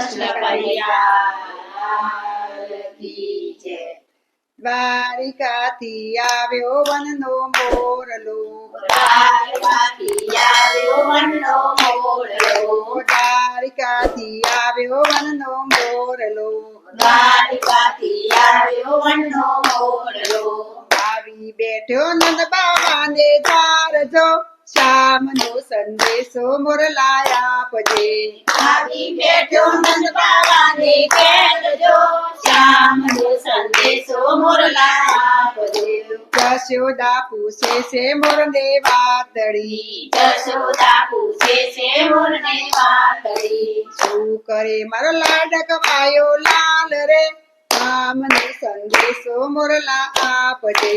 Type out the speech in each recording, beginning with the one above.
કૃષ્ણ કી જય દ્વારિકાથી આવ્યો વનનો મોરલો. દ્વારકાથી આવ્યો વનનો મોરલો. આવી બેઠો નંદ બાબાને ચારજો. શ્યામનો સંદેશો મોરલાયા પજે આવી બેઠો નંદ બાબાને કહેજો શ્યામનો સંદેશો મોરલાયા આપજો. યશોદા પૂછે છે મોરને વાતડી જશોદા પૂછે છે મોરને વાતડી શું કરે મારો લાડક વાયો લાલ રે? રામને સંદેશો મોરલા આપજે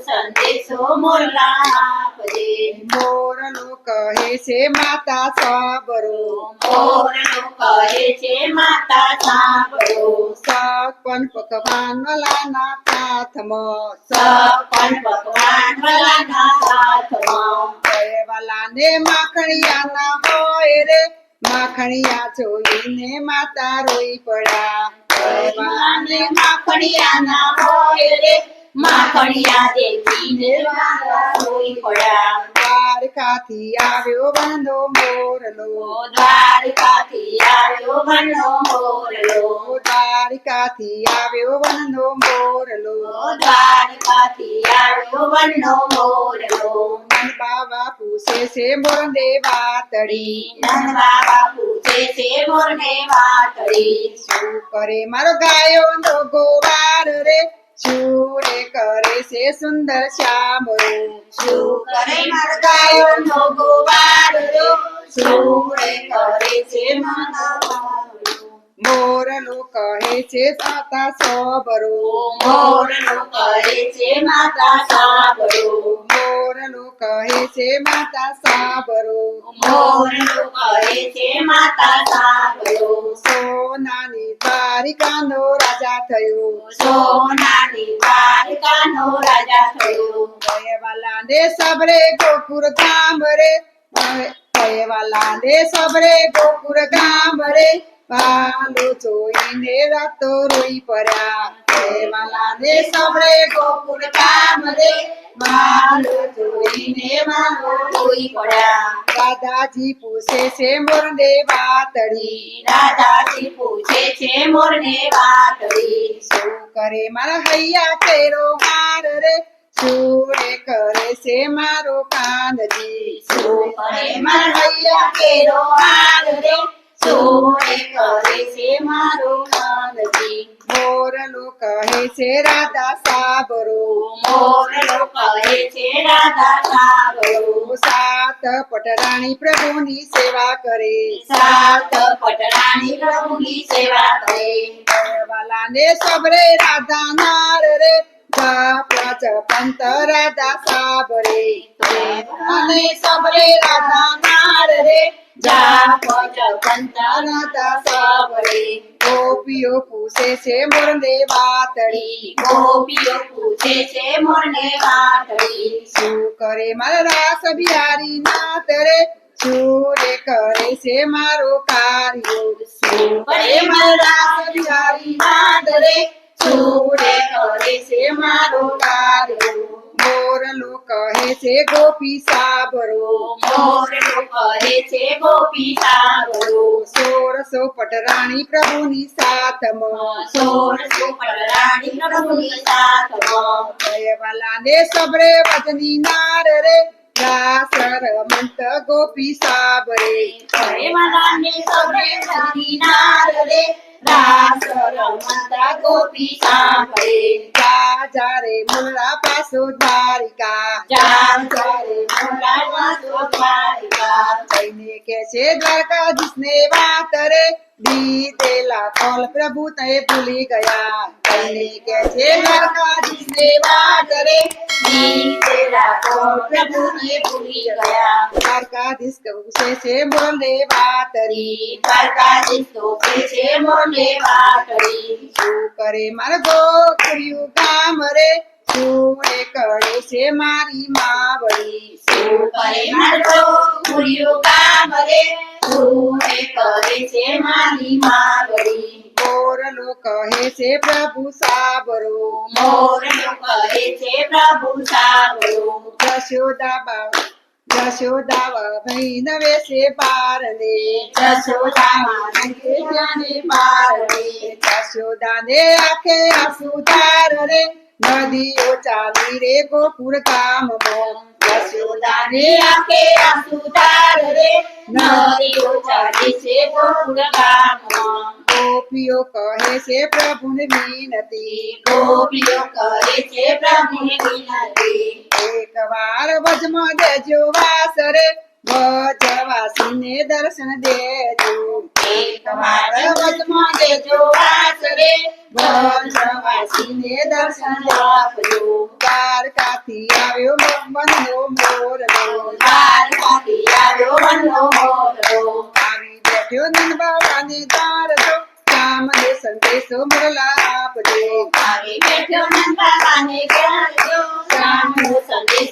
સંદેશો મોરલા આપજે મોરલો કહે છે માતા સાબરો મોરલો કહે છે માતા સાબરો સપન પકવાન વલાના પાથમાં સપન ભગવાન ભલાના સાથમાં વાલાને માખણિયાના હોય રે માખણિયા જોઈને માતા રોઈ પડ્યા. ભગવાને માખણિયાના હોય રે માખણિયા દેખીને માતા રોઈ પડ્યા. દ્વારકાથી આવ્યો વનનો મોરલો. દ્વારકાથી આવ્યો વનનો મોરલો. દ્વારિકાથી આવ્યો વનનો મોરલો. દ્વારકાથી આવ્યો વનનો મોરલો. મન બાબા પૂછે છે મોરને વાતડી નંદ બાબા પૂછે છે મોરને વાતડી શું કરે મારો ગાયો નો ગોવાર રે? શું રે કરે છે સુંદર શ્યામરો શું કરે મારો ગાયો નો ગોવાળો શું કરે છે મારો વાળો? મોરલો કહે છે માતા સોબરો મોરનું કહે છે માતા સાંભળો મોરનું કહે છે માતા સાબરો મોરનું કહે છે માતા સાંભળો સોનાની દ્વારિકાનો રાજા થયો સોનાની દ્વારકાનો રાજા થયો ભયવાલા ને સબરે ગોકુર ગામ રે ભયવાલા ને સબરે ગોકુર ગામ રે પાલો જોઈને રાતો રોઈ પડ્યા વાલાને સબરે ગોકુર ગામ રે માલો જોઈને મારો રોઈ પડ્યા દાદાજી પૂછે છે મોરને વાતડી. દાદાજી પૂછે છે મોરને વાતડી. શું કરે મારા હૈયા કેરો હાર રે? શું રે કરે છે મારો કાનજી? શું કરે મારા હૈયા કેરો હાર રે? રે કરે છે મારો કાનજી. મોરલો કહે છે રાધા સાબરો. મોરલો કહે છે રાધા સાબરો. સાત પટરાણી પ્રભુની સેવા કરે. સાત પટરાણી પ્રભુની સેવા કરે. વાલાને સબરે રાધા નાર રે. બાપા જપંત રાધા સાબરે અને સબરે રાધા નાર રે. ગોપીઓ પૂછે છે મોરને વાતળી. ગોપીઓ પૂછે છે મોરને વાતળી. શું કરે મારા રાસ બિહારી નાથ રે? કરે છે મારો કાર્યો? શું કરે મારા બિહારી નાદ રે? શું રે કરે છે મારો કાર્યો મોરલો કહે છે ગોપી સાબરો મોરલો કહે છે ગોપી સાગરો સોરસો પટરાણી પ્રભુની સાથમાં. સોળસો પટરાણી પ્રભુની સાથમાં. વાલાને સબરે વજની નાર રે. રાસર મંત ગોપી સાબરે કરે મનાને સબરે ધરી નાર રે રાસ રમતા ગોપી સાંભળે જા જા રે મુરડા પાસો દ્વારિકા જામ કરે મોલામાં તો દ્વારિકા કઈને કે છે દ્વારકાધીશ ને વાત રે દીધેલા કોલ પ્રભુ તે ભૂલી ગયા કઈને કે છે દ્વારકાધીશ ને વાત બીતેલા તેરા પ્રભુ તે ભૂલી ગયા દ્વારકાધીશ કહું છે મોને વાત રી ઈ દ્વારકાધીશ તોપે છે મોને વાટડી શું કરે મારો ગોકુળિયું ગામ રે શું એ કરે છે મારી માવડી શું કરે મારો સુરે કરે છે મારી માગણી મોરલો કહે છે પ્રભુ સાબરો. મોરલો કહે છે પ્રભુ સાબરો જશોદા બા જશોદા ભાઈ નવે છે બારને જશોદામાં નંગે જાને પારણે જશોદાને આખે આસુ ધાર રે નદીઓ ચાલી રે ગોકુળ ગામમાં. યશોદાને આંખે આંસુ તાર રે નદીઓ ચાલે છે ગોકુળ ગામમાં. ગોપીઓ કહે છે પ્રભુને વિનતી. ગોપીઓ કરે છે પ્રભુને વિનતી. એકવાર વજમાં દેજો વાસરે વજવાસીને દર્શન દેજો. એક વાર દેજો દેજો આશરે વનવાસીને દર્શન આપજો. દ્વારકાથી આવ્યો મનનો મોરલો. દ્વારકાથી આવ્યો વનનો મોરલો. આવી બેઠ્યો નંદ બાબાની દ્વારજો કામને સંદેશો મોરલા આપજો. આવી બેઠો નંદાને કહેજો રામનો સંદેશો મોલા આપજો